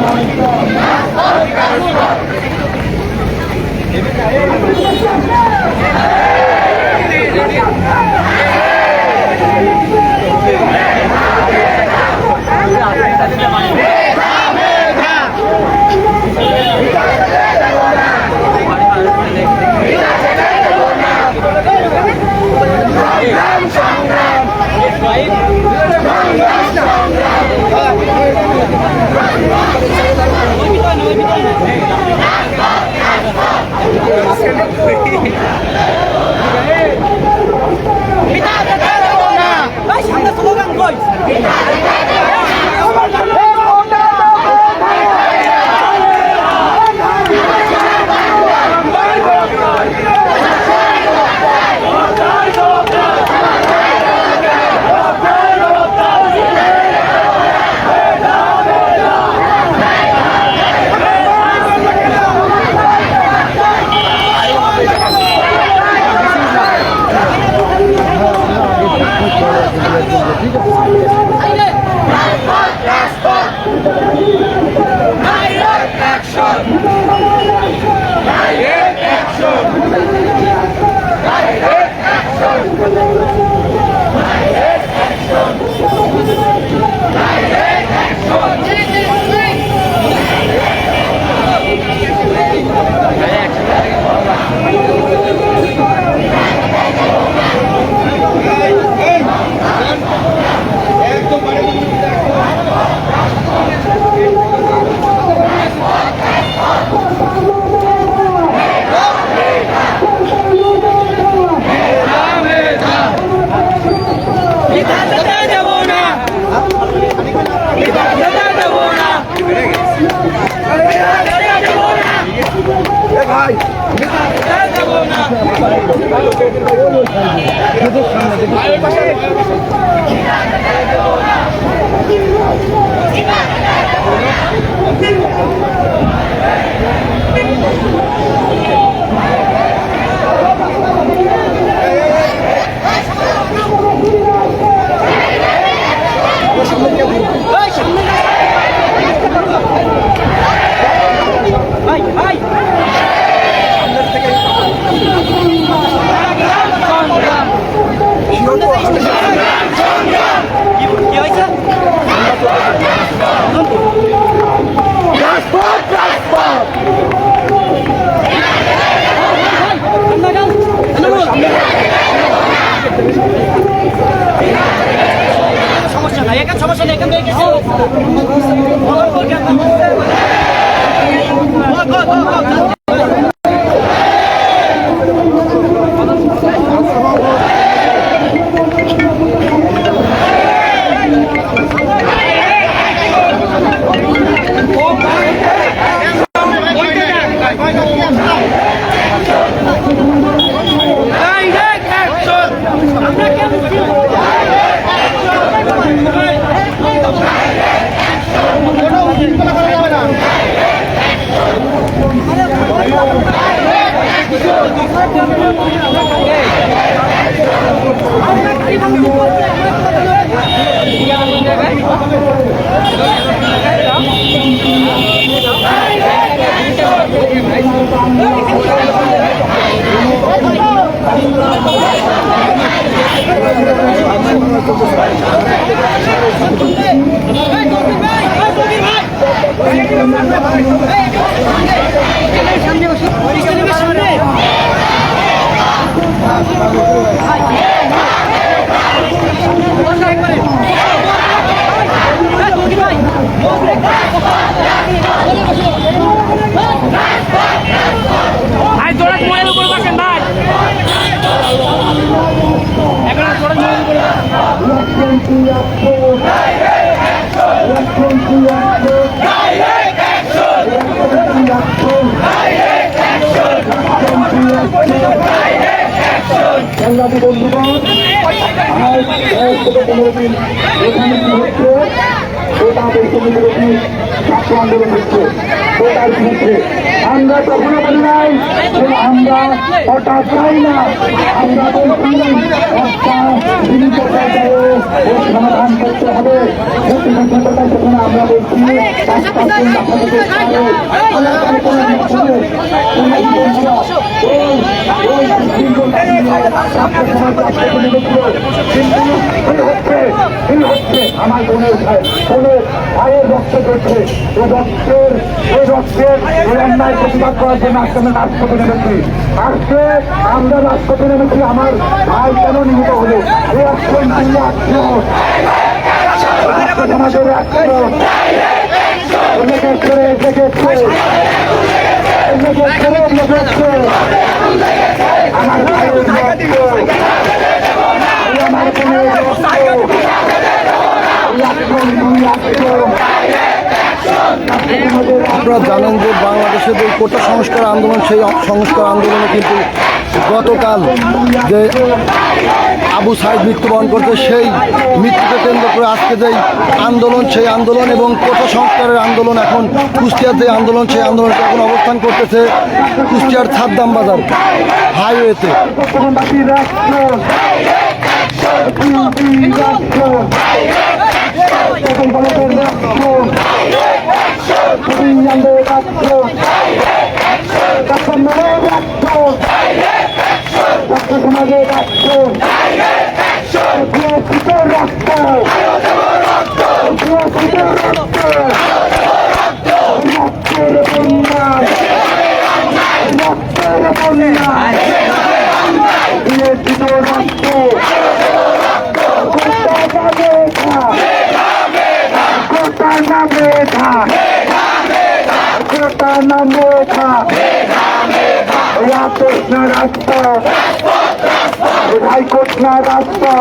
Vai, vai, vai. Thank you. আই সংগ্রামী কি হচ্ছে গোটা বৈষম্য বিরোধী ছাত্র আন্দোলন হচ্ছে গোটার বিরুদ্ধে আমরা কখনো বলি নাই আমরা হঠাৎ চাই না আমরা বলছি দেশ সমাধান করতে হবে। আমরা বলছি কোনো দেখল কিন্তু এই হচ্ছে এই আমার ভাই রক্ত করছে এই রক্তের এই রক্তের এই অন্যায় প্রতিবাদ করার জন্য আজকে আমরা রাজপথে নেমেছি আজকে আমরা রাজপথে নেমেছি আমার ভাই কেন নিহত হলো? এই দুই আক্রমণ আমার আপনারা জানেন যে বাংলাদেশের যে কোটা সংস্কার আন্দোলন, সেই সংস্কার আন্দোলনে কিন্তু গতকাল যে আবু সাইদ মৃত্যুবরণ করতে সেই মৃত্যুকে কেন্দ্র করে আজকে যেই আন্দোলন, সেই আন্দোলন এবং কোটা সংস্কারের আন্দোলন এখন কুষ্টিয়ার যে আন্দোলন, সেই আন্দোলনকে এখন অবস্থান করতেছে কুষ্টিয়ার ছাদদাম বাজার হাইওয়েতে। বিরোচিত রাষ্ট্র। বিরোচিত রাষ্ট্র। রক্তের বন্যায়। রক্তের বিরোচিত রাষ্ট্র। গোটা না মেধা গোটা না মেধা রাতোষ না রাস্তা হাইকোর্ট না রাস্তা।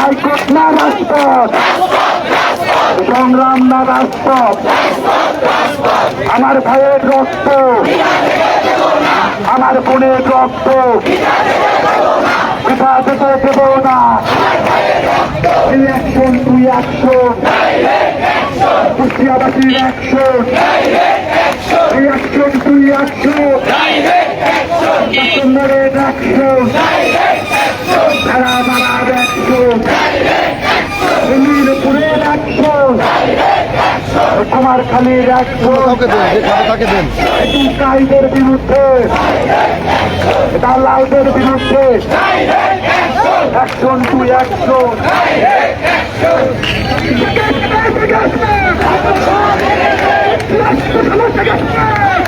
হাইকোর্ট না সংগ্রাম না আমার ভাইয়ের রক্ত। আমার বোনের রক্ত। পিতা যেতে দেব না। এই অ্যাকশন তুই অ্যাকশন কুষ্টিয়াবাসীর অ্যাকশন তুই অ্যাকশন কাস্টমারের অ্যাকশন তারা মারার অ্যাকশন মিরপুরের অ্যাকশন কুমারখালীর খাবে তাকে দেন দুষ্কারীদের বিরুদ্ধে দালালদের বিরুদ্ধে টু অ্যাকশন আমার はい!